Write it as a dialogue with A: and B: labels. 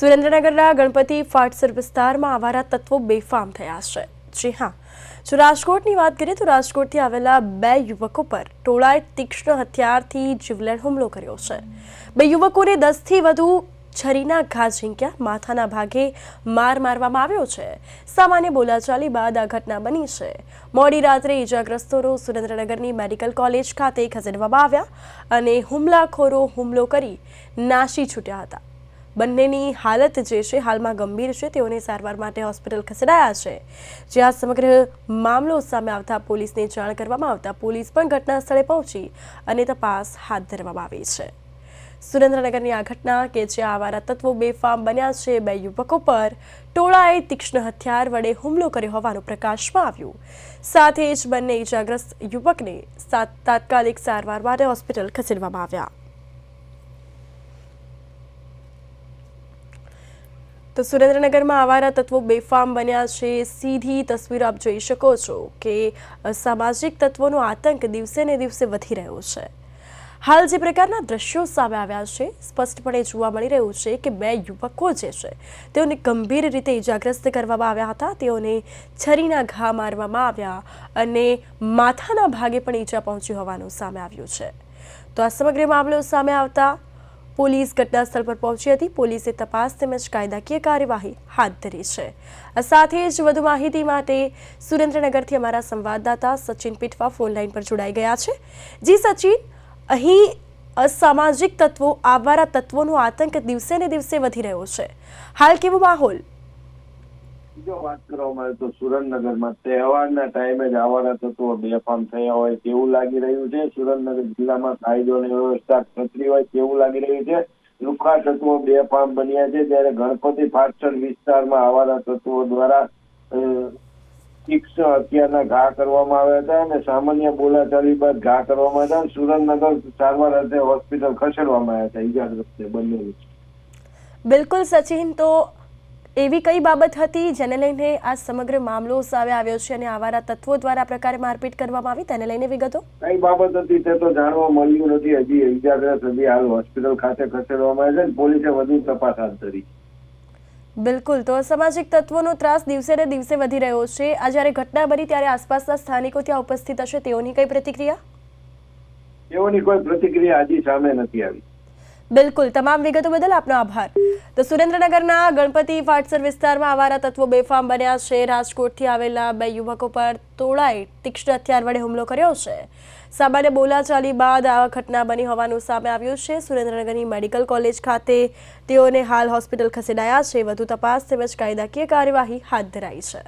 A: સુરેન્દ્રનગરના ગણપતિ ફાટસર વિસ્તારમાં આવારા તત્વો બેફામ થયા છે. જી હા. જો રાજકોટની વાત કરીએ તો રાજકોટથી આવેલા બે યુવકો પર ટોળાએ તીક્ષ્ણ હથિયારથી જીવલેણ હુમલો કર્યો છે. બે યુવકોને દસથી વધુ છરીના ઘા ઝીંક્યા, માથાના ભાગે માર મારવામાં આવ્યો છે. સામાન્ય બોલાચાલી બાદ આ ઘટના બની છે. મોડી રાત્રે ઇજાગ્રસ્તોનો સુરેન્દ્રનગરની મેડિકલ કોલેજ ખાતે ખસેડવામાં આવ્યા અને હુમલાખોરો હુમલો કરી નાસી છૂટ્યા હતા. બંનેની હાલત જે છે, હાલમાં ગંભીર છે. તેઓને સારવાર માટે હોસ્પિટલ ખસેડાયા છે. જ્યાં સમગ્ર મામલો સામે આવતા પોલીસને જાણ કરવામાં આવતા પોલીસ પણ ઘટના સ્થળે પહોંચી અને તપાસ હાથ ધરવામાં આવી છે. સુરેન્દ્રનગરની આ ઘટના કે જ્યાં આવારા તત્વો બેફામ બન્યા છે બે યુવકો પર ટોળાએ તીક્ષ્ણ હથિયાર વડે હુમલો કર્યો હોવાનું પ્રકાશમાં આવ્યું. સાથે જ બંને ઇજાગ્રસ્ત યુવકને તાત્કાલિક સારવાર માટે હોસ્પિટલ ખસેડવામાં આવ્યા. તો સુરેન્દ્રનગરમાં આવારા તત્વો બેફામ બન્યા છે. સીધી તસવીરો આપ જોઈ શકો છો કે સામાજિક તત્વોનો આતંક દિવસે ને દિવસે વધી રહ્યો છે. હાલ જે પ્રકારના દ્રશ્યો સામે આવ્યા છે, સ્પષ્ટપણે જોવા મળી રહ્યું છે કે બે યુવકો જે છે, તેઓને ગંભીર રીતે ઇજાગ્રસ્ત કરવામાં આવ્યા હતા. તેઓને છરીના ઘા મારવામાં આવ્યા અને માથાના ભાગે પણ ઈજા પહોંચી હોવાનું સામે આવ્યું છે. તો આ સમગ્ર મામલો સામે આવતા પોલીસ ઘટના સ્થળ પર પહોંચી હતી. પોલીસે તપાસ તેમજ કાયદાકીય કાર્યવાહી હાથ ધરી છે. સાથે જ વધુ માહિતી માટે સુરેન્દ્રનગરથી અમારા સંવાદદાતા સચિન પીઠવા ફોન લાઈન પર જોડાઈ ગયા છે. જી સચિન, અહીં અસામાજિક તત્વો, આવારા તત્વોનો આતંક દિવસે ને દિવસે વધી રહ્યો છે. હાલ કેવો માહોલ?
B: જો વાત કરવામાં આવે તો સુરેન્દ્રનગરમાં તહેવારના ટાઈમે જ આવારા તત્વો બેફામ થયા હોય તેવું લાગી રહ્યું છે. સુરેન્દ્રનગર જિલ્લામાં કાયદો અને વ્યવસ્થા ખતરી હોય તેવું લાગી રહ્યું છે. લુખા તત્વો બેફામ બન્યા છે. ત્યારે ગણપતિ ફાટસર વિસ્તારમાં આવારા તત્વો દ્વારા તીક્ષ્ણ હત્યાના ઘા કરવામાં આવ્યા હતા અને સામાન્ય બોલાચાલી બાદ ઘા કરવામાં હતા. સુરેન્દ્રનગર સારવાર અર્થે હોસ્પિટલ ખસેડવામાં આવ્યા હતા. ઈજાગ્રસ્ત બંને
A: બિલકુલ સચિન, તો એવી કઈ બાબત હતી જેને લઈને આ સમગ્ર મામલો સામે આવ્યો છે અને આવારા તત્વો દ્વારા પ્રકારે મારપીટ કરવામાં આવી તેને લઈને વિગતો?
B: કઈ બાબત હતી તે તો જાણવા મળ્યું નથી. હજી ઇજાગ્રસ્ત હજી હાલ હોસ્પિટલ ખાતે ખસેડવામાં આવે છે પોલીસે વધુ તપાસ હાથ ધરી.
A: બિલકુલ. તો અસામાજિક તત્વોનો ત્રાસ દિવસે ને દિવસે વધી રહ્યો છે. આ જ્યારે ઘટના બની ત્યારે આસપાસના સ્થાનિકો ત્યાં ઉપસ્થિત હશે. તેઓની કઈ પ્રતિક્રિયા?
B: તેઓની કોઈ પ્રતિક્રિયા હજી સામે નથી આવી.
A: બિલકુલ, તમામ વિગતો બદલ આપનો આભાર. તો સુરેન્દ્રનગરના ગણપતિ ફાટસર વિસ્તારમાં આવારા તત્વો બેફામ બન્યા છે. રાજકોટથી આવેલા બે યુવકો પર તોળાએ તીક્ષ્ણ હથિયાર વડે હુમલો કર્યો છે. સામાન્ય બોલાચાલી બાદ આ ઘટના બની હોવાનું સામે આવ્યું છે. સુરેન્દ્રનગરની મેડિકલ કોલેજ ખાતે તેઓને હાલ હોસ્પિટલ ખસેડાયા છે. વધુ તપાસ તેમજ કાયદાકીય કાર્યવાહી હાથ ધરાઈ છે.